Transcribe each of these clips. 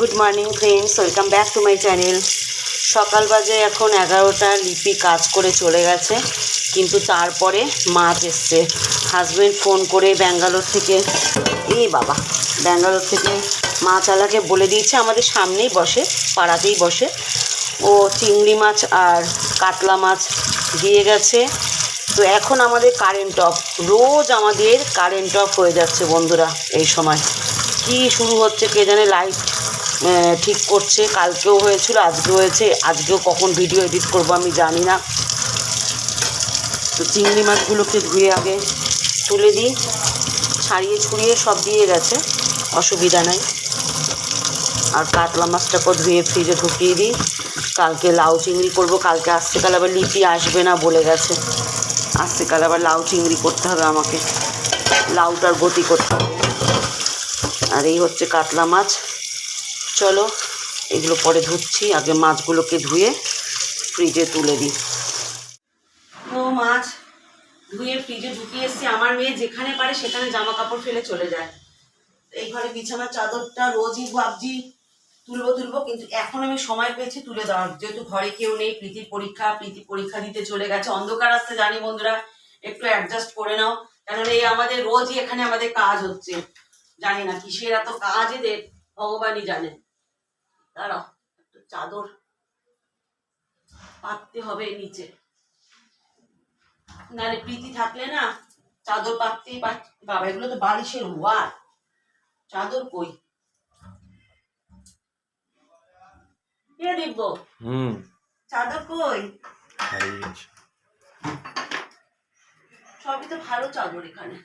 Good morning friends welcome back to my channel সকাল বাজে এখন এগারোটা, লিপি কাজ করে চলে গেছে, কিন্তু তারপরে মাছ এসছে। হাজব্যান্ড ফোন করে ব্যাঙ্গালোর থেকে, এ বাবা, ব্যাঙ্গালোর থেকে মাছওয়ালাকে বলে দিয়েছে, আমাদের সামনেই বসে, পাড়াতেই বসে। ও চিংড়ি মাছ আর কাতলা মাছ দিয়ে গেছে। তো এখন আমাদের কারেন্ট অফ রোজ আমাদের কারেন্ট অফ হয়ে যাচ্ছে বন্ধুরা, এই সময়। কি শুরু হচ্ছে কে জানে লাইট ঠিক করছে, কালকেও হয়েছিল, আজকেও হয়েছে, আজকেও কখন ভিডিও এডিট করব আমি জানি না। তো চিংড়ি মাছগুলোকে ধুয়ে আগে তুলে দিই, ছাড়িয়ে ছুড়িয়ে সব দিয়ে গেছে, অসুবিধা নাই। আর কাতলা মাছটাকেও ধুয়ে ফ্রিজে ঢুকিয়ে দিই। কালকে লাউ চিংড়ি করব, কালকে আসতে কাল আবার লিপি আসবে না বলে গেছে। কাল আবার লাউ চিংড়ি করতে হবে আমাকে। লাউটার গতি করতে হবে। আর এই হচ্ছে কাতলা মাছ। চলো, এগুলো পরে ধুচ্ছি, আগে মাছগুলোকে ধুয়ে ফ্রিজে তুলে দিই। ও, মাছ ধুয়ে ফ্রিজে ঢুকিয়ে এসছি। আমার মেয়ে যেখানে পারে সেখানে জামা কাপড় ফেলে চলে যায়। এই ঘরে বিছানার চাদরটা রোজই ভাবছি তুলবো তুলবো, কিন্তু এখন আমি সময় পেয়েছি তুলে দেওয়ার। যেহেতু ঘরে কেউ নেই, প্রীতির পরীক্ষা, প্রীতি পরীক্ষা দিতে চলে গেছে। অন্ধকার আসতে জানি বন্ধুরা, একটু অ্যাডজাস্ট করে নাও। কেননা এই আমাদের রোজই এখানে আমাদের কাজ হচ্ছে। জানি না, কিসের এত কাজ এদের, ভগবানই জানে। দাঁড়াও একটু চাদর পাততে হবে নিচে। নাহলে প্রীতি থাকলে না চাদর পাততেই বাবা এগুলো তো বালিশের ওয়ার চাদর কই? কে দেখব। হুম। চাদর কই? সবই তো ভালো চাদর এখানে।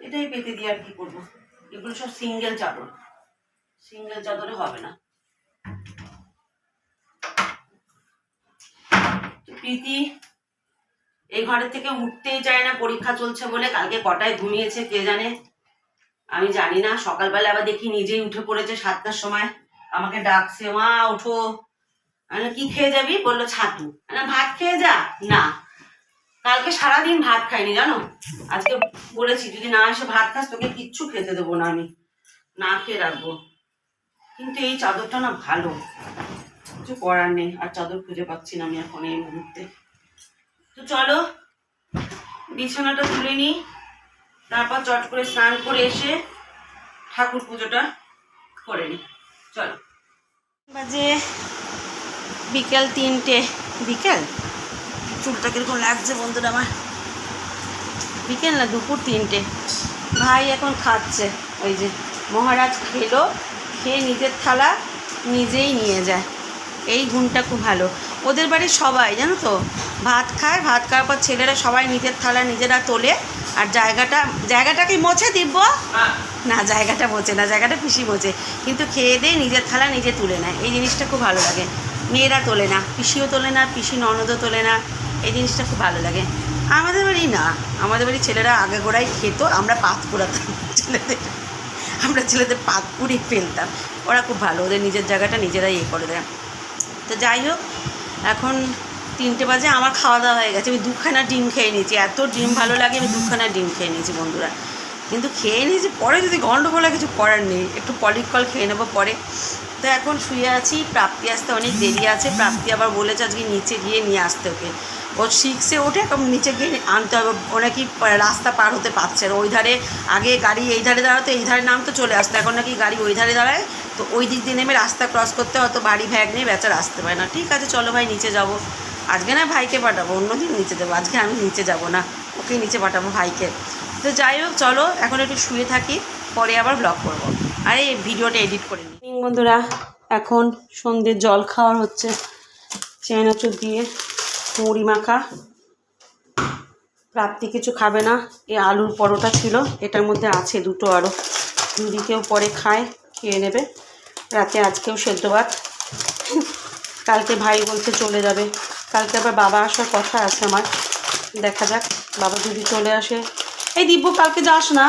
এটাই পেতে দিয়ে আর কি করব? এগুলো সব সিঙ্গেল চাদর। সিঙ্গেল চাদরে হবে না। প্রীতি, এই ঘরের থেকে উঠতেই চায় না, পরীক্ষা চলছে বলে কালকে কটায় ঘুমিয়েছে কে জানে? আমি জানি না, সকালবেলা আবার দেখি নিজেই উঠে পড়েছে সাতটার সময়। আমাকে ডাকছে, মা আমি কি খেয়ে যাবি? বলল, ছাতু। ভাত খেয়ে যা? না। কালকে সারাদিন ভাত খাইনি, জানো? আজকে বলেছি, যদি না এসে ভাত খাস, তোকে কিচ্ছু খেতে দেবো না আমি। না খেয়ে রাখব। কিন্তু এই চাদরটা না ভালো। কিছু করার নেই, আর চাদর খুঁজে পাচ্ছি না আমি এখন এই মুহূর্তে। তো চলো, বিছানাটা তুলে নিই তারপর চট করে স্নান করে এসে ঠাকুর পুজোটা করে নিই চলো। বাজে বিকেল তিনটে। বিকেল? চুলটা কীরকম লাগছে বন্ধুরা আমার? বিকেল না দুপুর তিনটে? ভাই এখন খাচ্ছে। ওই যে মহারাজ খেলো খেয়ে নিজের থালা নিজেই নিয়ে যায়। এই গুণটা খুব ভালো। ওদের বাড়ির সবাই, জানো তো? ভাত খায়, ভাত খাওয়ার পর ছেলেরা সবাই নিজের থালা নিজেরা তোলে আর জায়গাটা জায়গাটা কি মোছে দিব না, জায়গাটা মোছে না, জায়গাটা পিসি মোছে। কিন্তু খেয়ে দিয়ে নিজের থালা নিজে তুলে নেয়। এই জিনিসটা খুব ভালো লাগে। মেয়েরা তোলে না, পিসিও তোলে না, পিসি ননদও তোলে না। এই জিনিসটা খুব ভালো লাগে। আমাদের বাড়ি না। আমাদের বাড়ি ছেলেরা আগে গোড়াই খেত, আমরা পাত কুড়াতাম ছেলেদের। আমরা ছেলেদের পাত কুড়িয়ে ফেলতাম। ওরা খুব ভালো, ওদের নিজের জায়গাটা নিজেরাই ইয়ে করে দেয়। তো যাই হোক, এখন তিনটে বাজে, আমার খাওয়া দাওয়া হয়ে গেছে। আমি দুখানা ডিম খেয়ে নিয়েছি। এত ডিম ভালো লাগে, আমি দুখানা ডিম খেয়ে নিয়েছি, বন্ধুরা। কিন্তু খেয়ে নিয়েছি, পরে যদি গন্ডগোল কিছু করার নেই, একটু পলিকল খেয়ে নেব পরে। তো এখন শুয়ে আছি, প্রাপ্তি আসতে অনেক দেরি আছে। প্রাপ্তি আবার বলেছে আজকে নিচে গিয়ে নিয়ে আসতে ওকে। ও সিক্সে ওঠে, এখন নিচে গিয়ে আনতে হবে। ও নাকি রাস্তা পার হতে পারছে ওই ধারে আগে গাড়ি, এই ধারে দাঁড়াতো, এই ধারে নামতো, চলে আসতো। এখন নাকি গাড়ি ওই ধারে দাঁড়ায়। তো ওই দিক দিয়ে নেমে রাস্তা ক্রস করতে হয়তো বাড়ি ভ্যাগ নিয়ে বেচার আসতে পারে না। ঠিক আছে, চলো ভাই, নিচে যাব। আজকে না ভাইকে পাঠাবো, অন্যদিন নিচে দেবো আজকে আমি নিচে যাব না ওকে নিচে পাঠাবো ভাইকে। তো যাই হোক, চলো, এখন একটু শুয়ে থাকি, পরে আবার ব্লগ করব। আর এই ভিডিওটা এডিট করে নিই বন্ধুরা, এখন সন্ধ্যের জল খাওয়ার হচ্ছে। চেনাচুর দিয়ে। মুড়ি মাখা। প্রাপ্তি কিছু খাবে না। এই আলুর পরোটা ছিল। এটার মধ্যে আছে দুটো আরও যদি কেউ পরে খায়, খেয়ে নেবে। রাতে আজকেও সেদ্ধ ভাত। কালকে ভাই বলতে চলে যাবে। কালকে আবার বাবা আসার কথা আছে আমার। দেখা যাক, বাবা যদি চলে আসে। এই দিব্য, কালকে যাস না?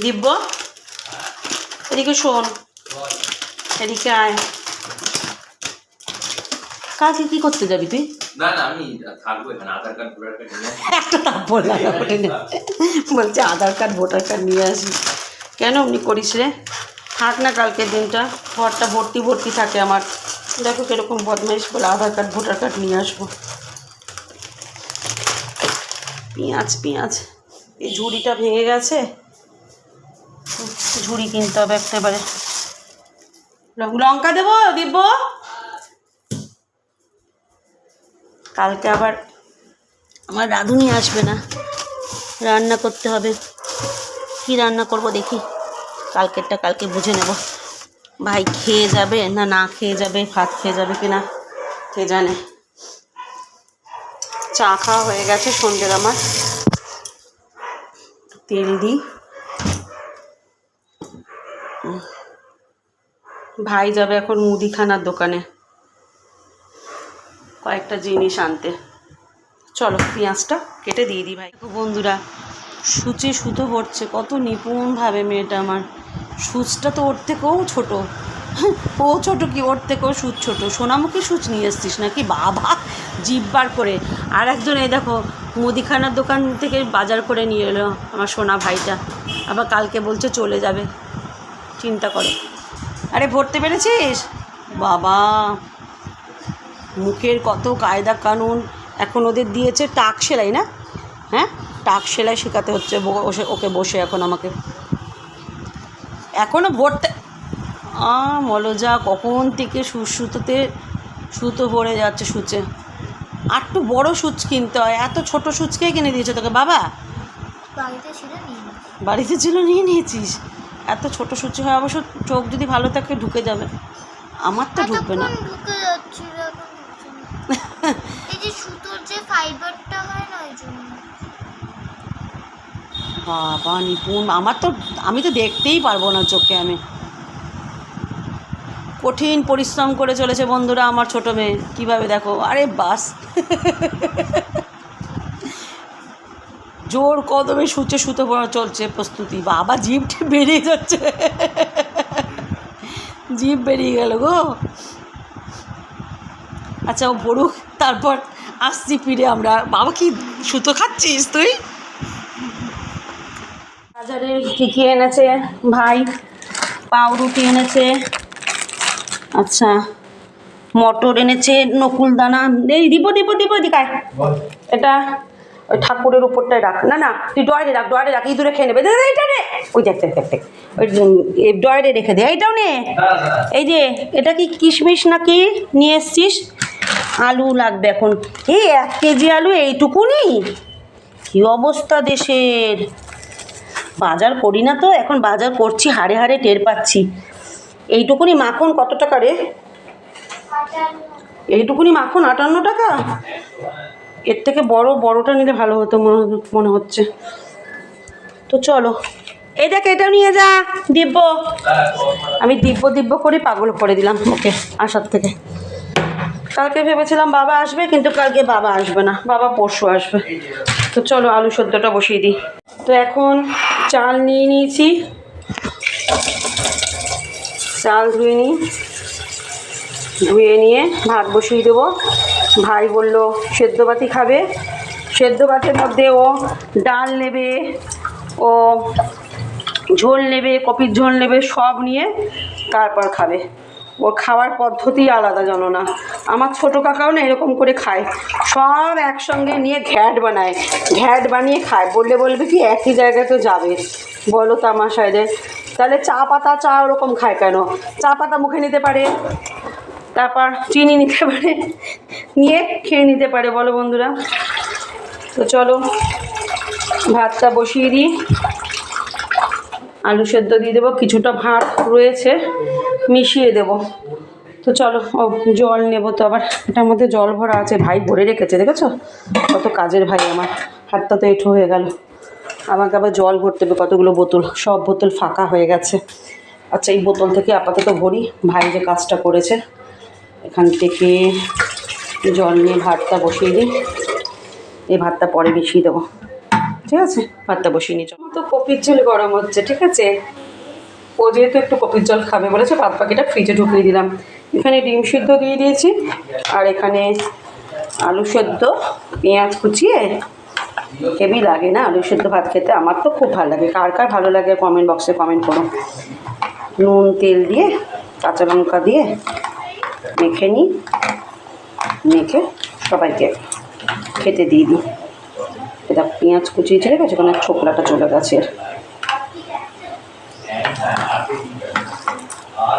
দিব্য, এদিকে শোন। এদিকে আয়। কালকে কি করতে যাবি তুই? না না আমি থাকব এখানে আধার কার্ড ভোটার কার্ড একটা তাপ বললাম ওটা নিয়ে। বলছে আধার কার্ড ভোটার কার্ড নিয়ে আসি কেন অমনি করিস রে? থাক না কালকের দিনটা ঘরটা ভর্তি ভর্তি থাকে আমার। দেখো কীরকম বদমাইশ বলে আধার কার্ড ভোটার কার্ড নিয়ে আসব। পেঁয়াজ পেঁয়াজ। এই ঝুড়িটা ভেঙে গেছে। ঝুড়ি কিনতে হবে একেবারে। ল- লঙ্কা দেবো দিব কালকে আবার আমার রাঁধুনি আসবে না। রান্না করতে হবে। কি রান্না করব দেখি। কালকেরটা কালকে বুঝে নেব। ভাই খেয়ে যাবে না না খেয়ে যাবে, ভাত খেয়ে যাবে কি না কে জানে। চা খাওয়া হয়ে গেছে সন্ধ্যের আমার। তেল দিই। ভাই যাবে এখন মুদিখানার দোকানে। কয়েকটা জিনিস আনতে। চলো, পেঁয়াজটা কেটে দিয়ে দিই ভাই। বন্ধুরা, সূচে সুতো ভরছে কত নিপুণভাবে মেয়েটা আমার। সূচটা তো ওর থেকেও ছোট। ও ছোট কি, ওর থেকেও সুচ ছোট। সোনামুখী সুচ নিয়ে এসছিস নাকি? বাবা, জিভ বার করে। আর একজন এই দেখো, মুদিখানার দোকান থেকে বাজার করে নিয়ে এলো আমার সোনা ভাইটা। আবার কালকে বলছে চলে যাবে। চিন্তা করো। আরে, ভরতে পেরেছিস? বাবা। মুখের কত কায়দা কানুন এখন ওদের দিয়েছে টাক সেলাই না? হ্যাঁ? টাক সেলাই শেখাতে হচ্ছে ওকে বসে এখন আমাকে। এখনও ভরতে আ মলজা কখন থেকে সুতোতে সুতো ভরে যাচ্ছে সূচে। আর একটু বড়ো সুচ কিনতে হয় এত ছোট সুচ কে কিনে দিয়েছে তোকে বাবা? বাড়িতে ছিল নিয়ে নিয়েছিস? এত ছোট সূচি হয় অবশ্য চোখ যদি ভালো থাকে ঢুকে যাবে। আমার তো ঢুকবে না এতক্ষণ ঢুকে যাচ্ছিল এখন ঢুকছে না। এই যে সুতোর যে ফাইবারটা হয় না ওই জন্য বাবা, নিপুণ। আমার তো, আমি তো দেখতেই পারব না চোখে আমি। কঠিন পরিশ্রম করে চলেছে বন্ধুরা আমার ছোট মেয়ে। কীভাবে দেখো? আরে বাস। জোর কদমে সূচে সুতো চলছে প্রস্তুতি। বাবা জিভটা বেরিয়ে যাচ্ছে। জিপ বেরিয়ে গেল গো। আচ্ছা ও পড়ুক, তারপর আসছি ফিরে আমরা। বাবা, কি সুতো খাচ্ছিস তুই? বাজারে কী কী এনেছে? ভাই পাউরুটি এনেছে। আচ্ছা মটর এনেছে নকুল দানা এই দিব দিব দিব দিকায় এটা ওই ঠাকুরের উপরটায় রাখ। না না তুই ডয়ারে রাখ ডয়ারে রাখ ইঁদুরে খেয়ে নেবে। এইটা নে। ওই দেখ দেখ দেখ দেখ। ওই ডয়ারে রেখে দে। এইটাও নে। এই যে এটা কি কিশমিশ নাকি নিয়ে এসছিস? আলু লাগবে এখন। এই এক কেজি আলু এইটুকুনি? কি অবস্থা দেশের? বাজার করি না তো, এখন বাজার করছি, হাড়ে হাড়ে টের পাচ্ছি। এইটুকুনি মাখন কত টাকা রে? এইটুকুনি মাখন আটান্ন টাকা? এর থেকে বড়, বড়টা নিলে ভালো হতো মনে হচ্ছে। তো চলো। এই দেখ এটা নিয়ে যা, দিব্য। আমি দিব্য দিব্য করে পাগল করে দিলাম ওকে আসার থেকে। কালকে ভেবেছিলাম বাবা আসবে, কিন্তু কালকে বাবা আসবে না। বাবা পরশু আসবে। তো চলো আলু সদ্যটা বসিয়ে দিই। তো এখন চাল নিয়ে নিয়েছি। চাল ধুয়ে নিই। ধুয়ে নিয়ে ভাত বসিয়ে দেবো। ভাই বলল, সেদ্ধ বাতি খাবে। সেদ্ধ ভাতের মধ্যে ও ডাল নেবে, ও ঝোল নেবে, কপির ঝোল নেবে, সব নিয়ে তারপর খাবে। ওর খাওয়ার পদ্ধতি আলাদা জানো না। আমার ছোটো কাকাও না এরকম করে খায়। সব একসঙ্গে নিয়ে ঘ্যাট বানায়। ঘ্যাট বানিয়ে খায়। বললে বলবে কি, একই জায়গায় তো যাবে। বলো তামাশায়দের। তাহলে চা পাতা, চা ওরকম খায় কেন? চা পাতা মুখে নিতে পারে, তারপর চিনি নিতে পারে, নিয়ে খেয়ে নিতে পারে। বলো বন্ধুরা। তো চলো, ভাতটা বসিয়ে দিই। আলু সেদ্ধ দিয়ে দেবো। কিছুটা ভাত রয়েছে। মিশিয়ে দেবো। তো চলো, ও জল নেব তো আবার। এটার মধ্যে জল ভরা আছে, ভাই ভরে রেখেছে, দেখেছ? কত কাজের ভাই আমার। হাতটা তো এঁঠো হয়ে গেল। আমাকে আবার জল ভরতে হবে, কতগুলো বোতল? সব বোতল ফাঁকা হয়ে গেছে। আচ্ছা এই বোতল থেকে আপাতত ভরি। ভাই যে কাজটা করেছে, এখান থেকে জল নিয়ে ভাতটা বসিয়ে দিই। এই ভাতটা পরে মিশিয়ে দেবো। ঠিক আছে? ভাতটা বসিয়ে নিই তো কপির ঝোল গরম হচ্ছে, ঠিক আছে? ও যেহেতু একটু কপির জল খাবে বলেছে বাদ বাকিটা ফ্রিজে ঢুকিয়ে দিলাম। এখানে ডিম সিদ্ধ দিয়ে দিয়েছি, আর এখানে আলু সেদ্ধ, পেঁয়াজ কুচিয়ে। হেভি লাগে না আলু সেদ্ধ ভাত খেতে? আমার তো খুব ভালো লাগে। কার কার ভালো লাগে কমেন্ট বক্সে কমেন্ট করো। নুন, তেল দিয়ে, কাঁচা লঙ্কা দিয়ে মেখে নিই। মেখে সবাইকে খেতে দিয়ে দিই। এটা পেঁয়াজ কুচিয়ে চলে গেছে, ওখানে ছোকলাটা চলে গেছে।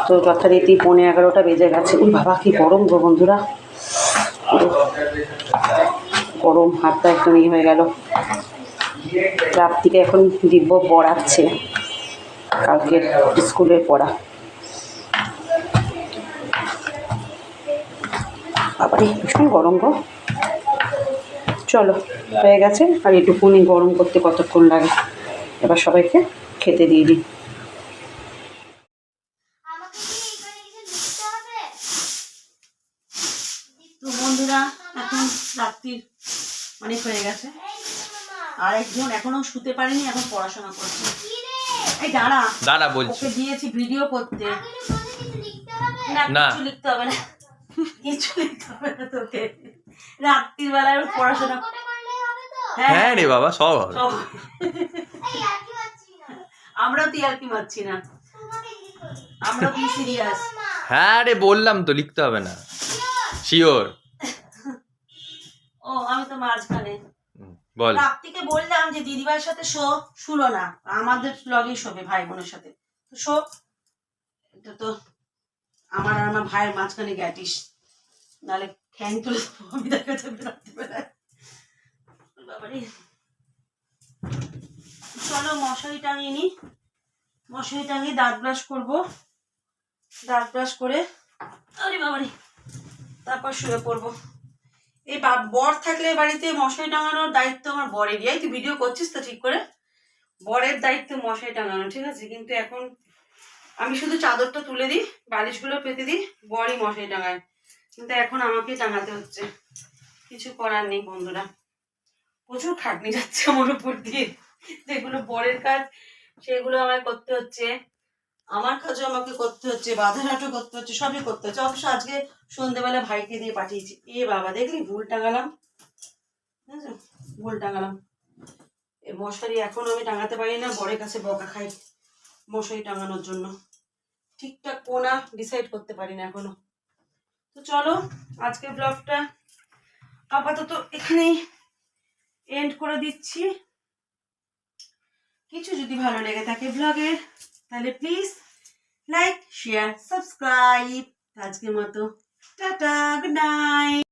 তো যথারীতি পনেরো এগারোটা বেজে গেছে। ওই বাবা, কি গরম গো বন্ধুরা। গরম হাতটা একদম ইয়ে হয়ে গেল। রাত্রিকে এখন দিব্য পড়াচ্ছে। কালকের স্কুলের পড়া। বাবারে, ভীষণ গরম গো। চলো, হয়ে গেছে। আর এটুকুনি গরম করতে কতক্ষণ লাগে? এবার সবাইকে খেতে দিয়ে দিই। বন্ধুরা এখন রাত্রির অনেক হয়ে গেছে। আর একজন এখনও শুতে পারেনি এখন পড়াশোনা করছে। এই দাঁড়া দাঁড়া বলছি। ওকে দিয়েছি ভিডিও করতে। না। কিছু লিখতে হবে না। কিছু লিখতে হবে না তোকে। রাত্রির বেলায় পড়াশোনা তো হ্যাঁ রে বাবা সব হবে। আমরাও তো আর কি মারছি না। আমরাও কি সিরিয়াস হ্যাঁ রে বললাম তো লিখতে হবে না। শিওর ও আমি তো মাঝখানে। বল। রাত্রিকে বললাম যে দিদিভাইয়ের সাথে শো শুলো না। আমাদের লগেই শোবে ভাই বোনের সাথে। তো শো। এটা তো আমার আর আমার ভাইয়ের মাঝখানে গ্যাটিস। নাহলে ঠ্যাং তুলে আমি দেখা যাবে রাত্রিবেলায়। বাবারে। চলো মশারি টাঙিয়ে নি। মশারি টাঙিয়ে দাঁত ব্রাশ করব। দাঁত ব্রাশ করে। আরে বাবারে। তারপর শুয়ে পড়ব। এই বর থাকলে বাড়িতে মশারি টাঙানোর দায়িত্ব আমার বরেরই। এই তুই ভিডিও করছিস তো ঠিক করে? বরের দায়িত্ব মশারি টাঙানো, ঠিক আছে? কিন্তু এখন আমি শুধু চাদরটা তুলে দিই, বালিশগুলো পেতে দিই, বরই মশারি টাঙায়। কিন্তু এখন আমাকে টাঙাতে হচ্ছে। কিছু করার নেই বন্ধুরা। প্রচুর খাটনি যাচ্ছে আমার উপর দিয়ে। যেগুলো বরের কাজ, সেগুলো আমায় করতে হচ্ছে। আমার কাজও আমাকে করতে হচ্ছে বাধারাটও করতে হচ্ছে, সবই করতে হচ্ছে। অবশ্য আজকে সন্ধেবেলা ভাইকে দিয়ে পাঠিয়েছি। এ বাবা, দেখলি? ভুল টাঙালাম? ভুল টাঙালাম। এ মশারি এখন আমি টাঙাতে পারি না, বরের কাছে বকা খাই মশারি টাঙানোর জন্য। ঠিকঠাক কোনা ডিসাইড করতে পারি না এখনও। তো চলো, আজকের ব্লগটা আপাতত এখানেই এন্ড করে দিচ্ছি। কিছু যদি ভালো লেগে থাকে ব্লগের তাহলে প্লিজ লাইক শেয়ার সাবস্ক্রাইব আজকের মতো টাটা গুড নাইট